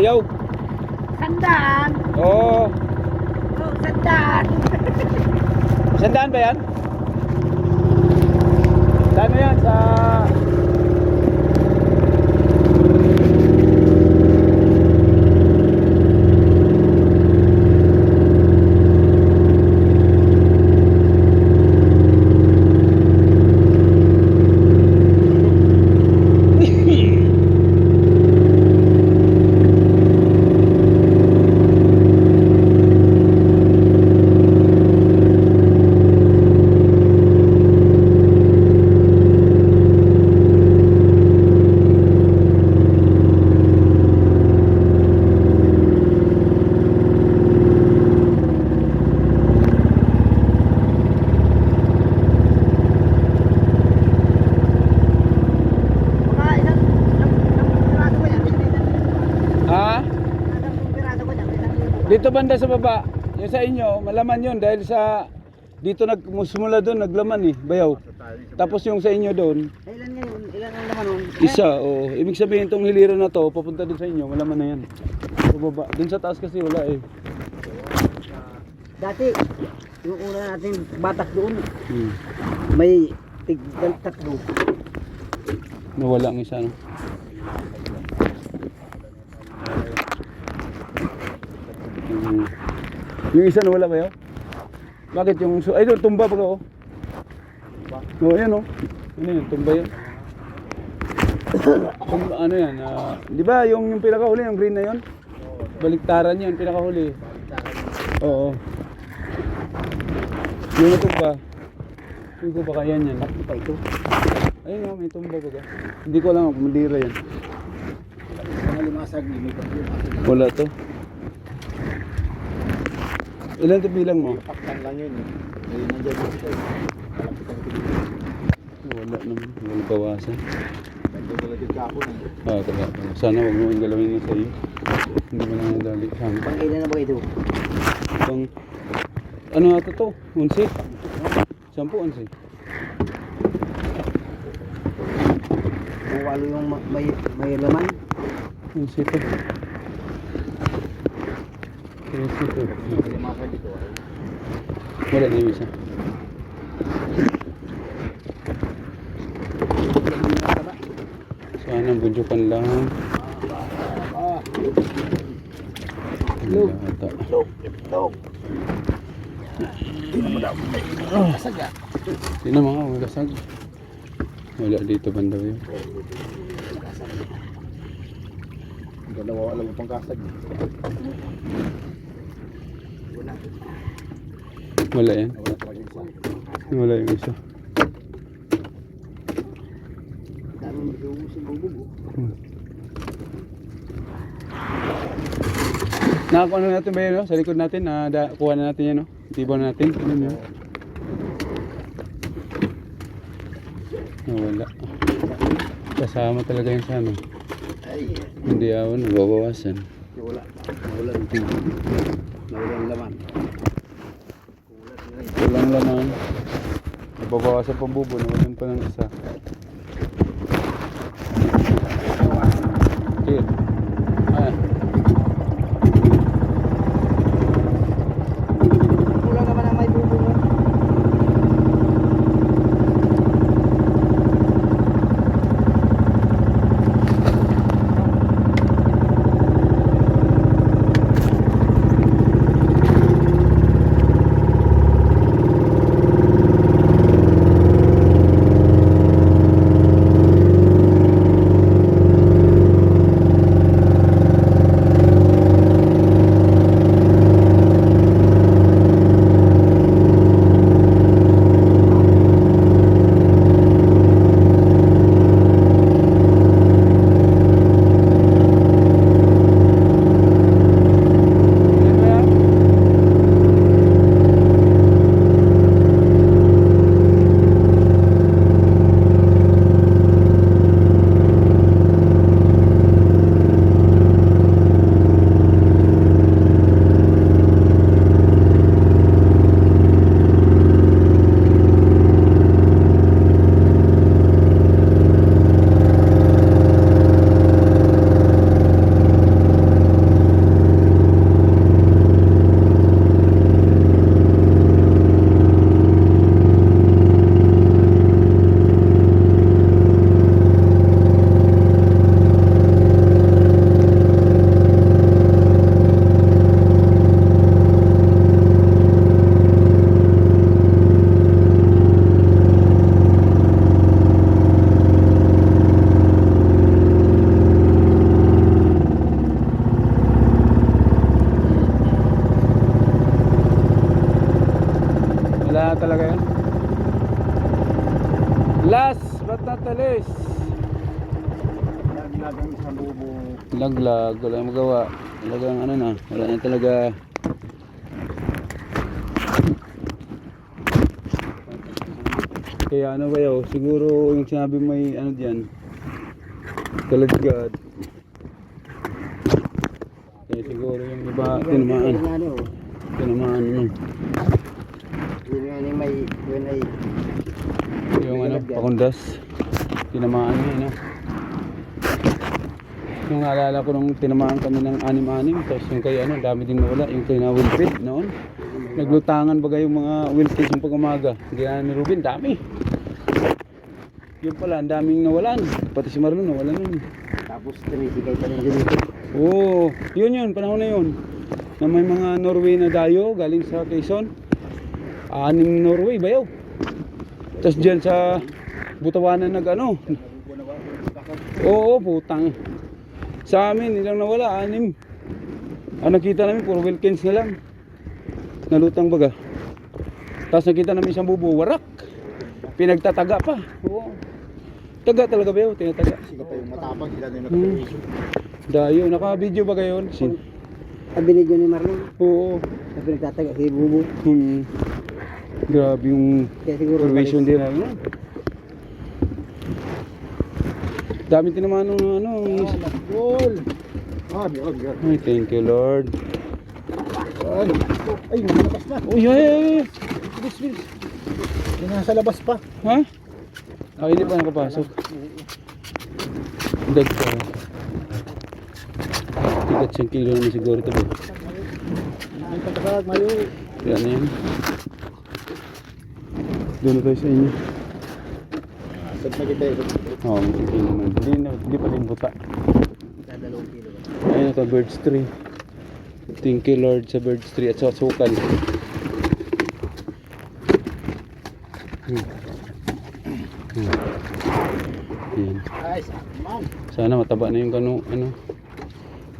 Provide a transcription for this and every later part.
Bayaw. Sandaan. Oo. Oh, sandaan. Sandaan ba yan? Saan yan? Sa... Mga ilang, ilang, ilang piraso ko yan. Ilang, ilang, Ha? ilang piraso ko yan. Ilang libo ba? Dito banda sa baba. Yung sa inyo, malaman yun dahil sa... Dito nagmusmula doon, naglaman eh, bayaw. Tapos yung sa inyo doon, Ilan ngayon? Ilan ang laman nun? isa, oh. Ibig sabihin tong hilira na to, papunta din sa inyo, malaman na yan. Sa baba. Doon sa taas kasi wala eh. Dati, yung una nating batak doon, Hmm. may tig tatlo. Nawala ang isa, no? Hmm. Yung isa nawala ba yun? Bakit yung... Ay, doon, tumba pa ka, oh. Oo, yan, oh. Ano yun, tumba yun. Tumba, ano yan? ah, di ba yung, yung pinakahuli, yung green na yun? Baliktaran yun, pinakahuli. Oo. Yung tumba. Hindi ko baka yan yan. Pa ito. Ayun nga, may tumba ba ka? Hindi ko alam kung mandira yan. Wala to. Ilan to bilang mo? Paktan lang yun. Eh, nandiyan dito siya. Ang Wala naman. Wala bawasan. Nandiyan talaga kapon. Ah, kaya pala. Sana huwag mo yung galawin na sa iyo. Hindi mo na nadali sa amin. Pang ilan na ba ito? Pang... Ano ata to? Unsi? Sampu unsi? Kung walo yung ma- may, may laman. Unsi to. Unsi to. Limasag dito. Wala yung isa. Sana budyokan lang. Ah, ata. look, look. Saga. Sino mga magasag? Wala dito banda yun. Na wala mo pang kasag. Wala. Wala yan. Wala. Wala yung isa. Hmm. Nakakuha na natin ba yun no? sa likod natin? Na da, kuha na natin yan no? Tibaw na natin. Ano yun? Ah, wala. Kasama talaga yun sa ano. Hindi ako nababawasan. wala. Wala ng tubo. Nawala ang laman. Walang laman. Nababawasan pang bubo. Nawalan pa ng isa. Laglag, wala yung magawa. Talagang ano na, wala na talaga. Kaya ano ba yun, siguro yung sinabi may ano diyan. Kaladgad. Kaya siguro yung iba tinamaan. Tinamaan ano. yun yun ay, Yung ano, pakundas. Tinamaan niya, no? Yung alala ko nung tinamaan kami ng anim-anim, tapos yung kay ano, dami din nawala, yung kay na Wilfred noon. Naglutangan baga yung mga Wilfred yung pag-umaga. Kaya ni Ruben, dami. Yun pala, ang daming nawalan. Pati si Marlon nawalan nun. tapos tinisigay pa rin dito. Oo, yun yun, panahon na yun. Na may mga Norway na dayo galing sa Quezon. Anim Norway, bayaw. Tapos dyan sa Butawanan nag ano. Oo, putang. Sa amin, ilang nawala, anim. Ang nakita namin, puro Wilkins na lang. Nalutang baga. Tapos nakita namin isang bubo, warak. Pinagtataga pa. Oo. Taga talaga ba yun? Tinataga. Sila pa yung matapang, sila din Hmm. Dayo, naka-video ba kayo? Sin Sabi ni Johnny Marlon, Oo. sabi nagtataga si Bubo. Hmm. Grabe yung Kaya siguro formation din namin. Dami tinamaan ng ano. Goal! Ah, yun, yun. Ay, thank you Lord. Ay, ay, nalabas na. Uy, ay, ay, ay. Bilis, bilis. Nasa labas pa. Ha? Ah, hindi pa nakapasok. Dag pa. Tigat siyang kilo naman siguro ito? Ay, pagkakag, mayo. Yan na yan. Doon na tayo sa inyo. Saan na kita ito? Oo, oh, may kilo naman. Hindi, na, hindi pa din buta. Dadalawang kilo. Ayun, naka birds tree. Thank you Lord sa birds tree at sa sukal. Hmm. Hmm. Yan. Man. Sana mataba na yung kano, ano,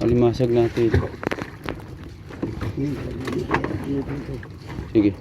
alimasag natin. Sige.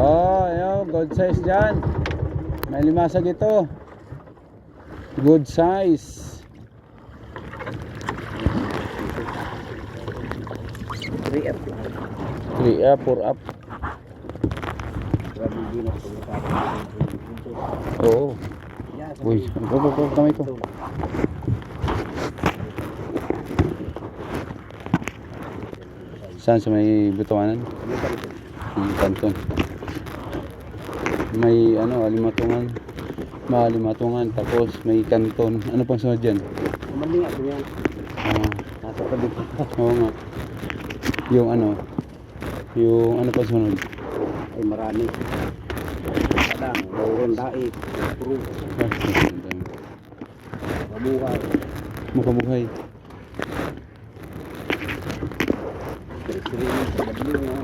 Oh, ayun, good size dyan. May limasag ito. Good size. Three up lang. 3 up, 4 up. Oo. Yan, Uy, go, go, go, kamay ko. Saan sa may butuanan? Yung kanton. Ano, alimatungan. Maalimatungan. Tapos may kanton. Ano pang sunod dyan? Umaling ako yan. Ah, Nasa tabi ko. oo nga. Yung ano, yung ano pa sunod? Ay marami. Kadang, mayroon daig, puro, mabuhay. Mukha-mukhay. Sering sa badyo nga.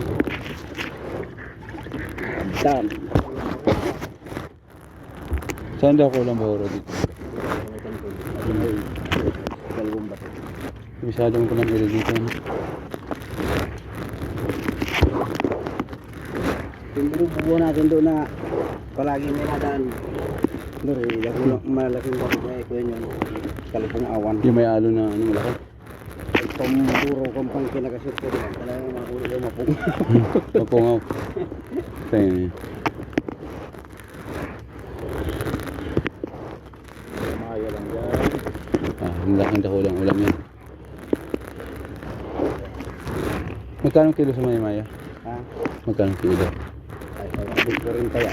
Abdan. Saan daw ko lang bahuro dito? Masyadong ko lang dito dito. Yung bubo natin doon na palagi may nadaan. Doon eh, yung malaking bato na yun yun. Kalipong awan. Yung may alo na ano malaki. Pamuro kong pang kinakasip ko din. Talagang makulit yung mapong. Papungaw. Kaya niya. Ang laking dakulang ulam yan. Magkano kilo sa maya maya? Ha? Magkano kilo? Ay, ko rin kaya.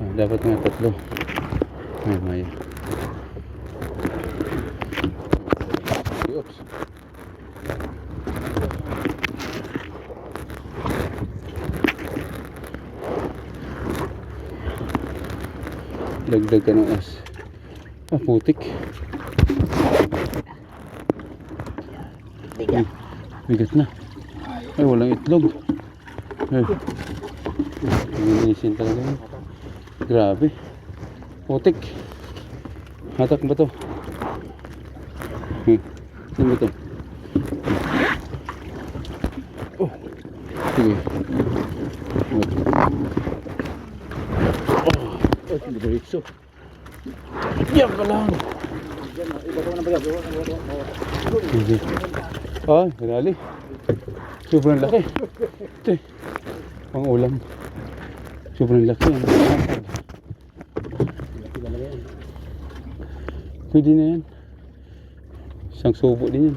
Ah, dapat nga tatlo. Maya maya. Oops. Dagdag ka ng as. Ah, putik. Tiga. Ay, bigat na. Ay, walang itlog. Ay. Linisin talaga yun. Grabe. Putik. Hatak ba to? Hmm. Ano ba to? Oh. Sige. Oh. Oh, diretso. Yan ka lang. Sige. Ah, marali. Sobrang laki. Ito. Pang ulam. Sobrang laki. Pwede na yan. Isang subo din yan.